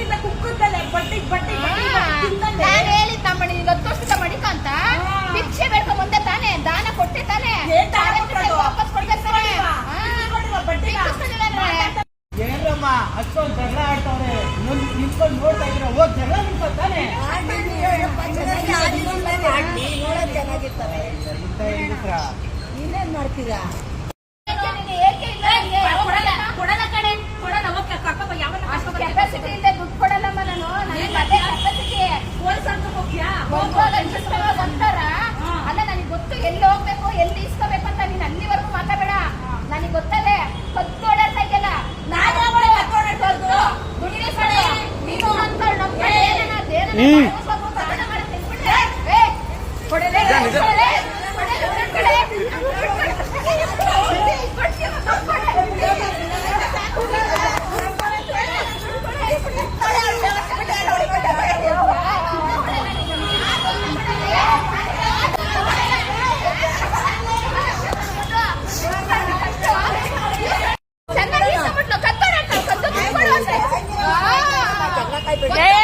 ತಿನ್ನ ಬಟ್ಟೆ ಬಟ್ಟೆ ನಾನು ತಮ್ಮಣಿ ಮಡಿಕ ಅಂತ ಭಿಕ್ಷೆ ದಾನ ಕೊಟ್ಟೆ ತಾನೆ? ದಾನ ವಾಪಸ್ ಕೊಡ್ಬೇಕು ಮಾಡ್ತೀರಾ? ಕೆಪಾಸಿಟಿ ಇಲ್ಲ ಅಂತಾರ ಅಲ್ಲ ನನಗೆ ಗೊತ್ತು ಎಲ್ಲಿ ಹೋಗ್ಬೇಕು ಎಲ್ಲಿ ಇಸ್ಕೋಬೇಕು ಅಂತ ನೀನ್ ಅಲ್ಲಿವರೆಗೂ ಮಾತಾಡಬೇಡ. ನನಗೆ ಗೊತ್ತದೆ ಕತ್ತು ಓಡಾಡ್ತಾ ಇದೆಯಲ್ಲ ನಾನು ಕಡೆ ನೀನು ಅಂತ ನಮ್ಮ the.